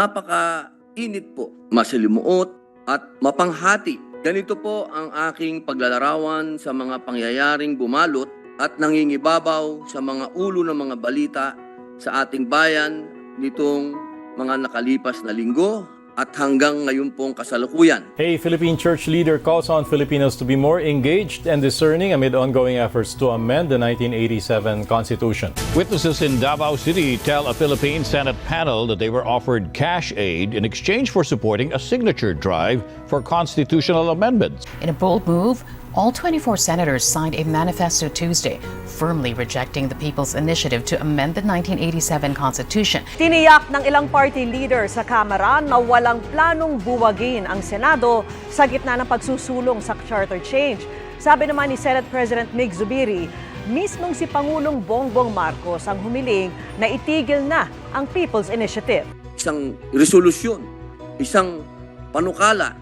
Napaka-init po, masalimuot at mapanghati. Ganito po ang aking paglalarawan sa mga pangyayaring bumalot at nangingibabaw sa mga ulo ng mga balita sa ating bayan nitong mga nakalipas na linggo at hanggang ngayon pong kasalukuyan. A Philippine church leader calls on Filipinos to be more engaged and discerning amid ongoing efforts to amend the 1987 Constitution. Witnesses in Davao City tell a Philippine Senate panel that they were offered cash aid in exchange for supporting a signature drive for constitutional amendments. In a bold move, all 24 senators signed a manifesto Tuesday, firmly rejecting the People's Initiative to amend the 1987 Constitution. Tiniyak ng ilang party leader sa Kamara na walang planong buwagin ang Senado sa gitna ng pagsusulong sa charter change. Sabi naman ni Senate President Mig Zubiri, mismong si Pangulong Bongbong Marcos ang humiling na itigil na ang People's Initiative. Isang resolusyon, isang panukala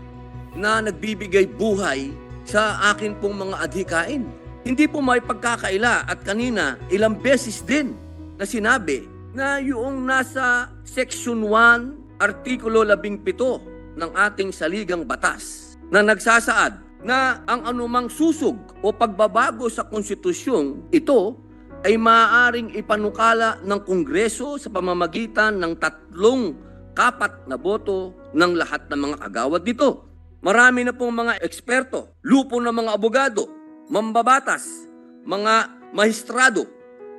na nagbibigay buhay sa akin pong mga adhikain. Hindi po may pagkakaila at kanina ilang beses din na sinabi na yung nasa Section 1, Artikulo 17 ng ating saligang batas na nagsasaad na ang anumang susog o pagbabago sa konstitusyong ito ay maaaring ipanukala ng Kongreso sa pamamagitan ng tatlong kapat na boto ng lahat ng mga kagawad nito. Marami na pong mga eksperto, lupo ng mga abogado, mambabatas, mga mahistrado,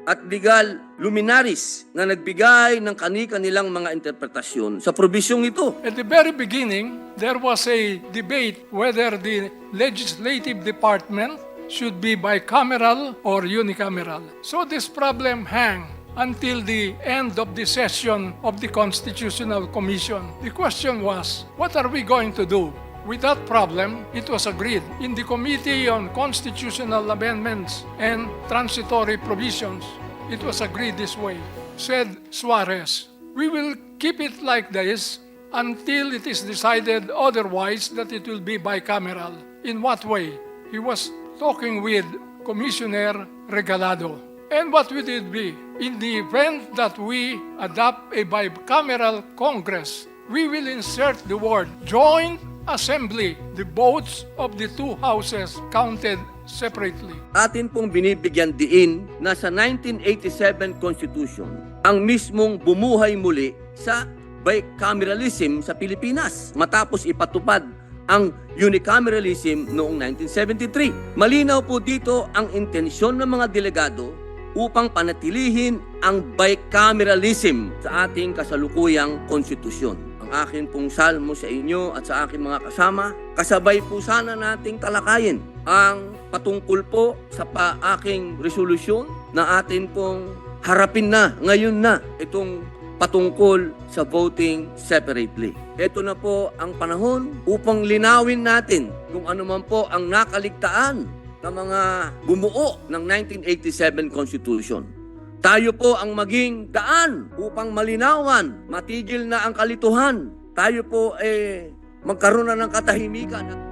at legal luminaries na nagbigay ng kani-kanilang mga interpretasyon sa probisyong ito. At the very beginning, there was a debate whether the legislative department should be bicameral or unicameral. So this problem hang until the end of the session of the Constitutional Commission. The question was, what are we going to do? With that problem, it was agreed in the Committee on Constitutional Amendments and Transitory Provisions. It was agreed this way. Said Suarez, we will keep it like this until it is decided otherwise that it will be bicameral. In what way? He was talking with Commissioner Regalado. And what would it be? In the event that we adopt a bicameral Congress, we will insert the word joint assembly, the votes of the two houses counted separately. atin pong binibigyan diin na sa 1987 Constitution ang mismong bumuhay muli sa bicameralism sa Pilipinas matapos ipatupad ang unicameralism noong 1973. Malinaw po dito ang intensyon ng mga delegado upang panatilihin ang bicameralism sa ating kasalukuyang konstitusyon. Ang akin pong salmo sa inyo at sa aking mga kasama, kasabay po sana nating talakayin ang patungkol po sa pa aking resolusyon na atin pong harapin na, ngayon na, itong patungkol sa voting separately. Ito na po ang panahon upang linawin natin kung ano man po ang nakaligtaan ng mga bumuo ng 1987 Constitution. Tayo po ang maging daan upang malinawan, matigil na ang kalituhan. Tayo po eh magkaroon na ng katahimikan.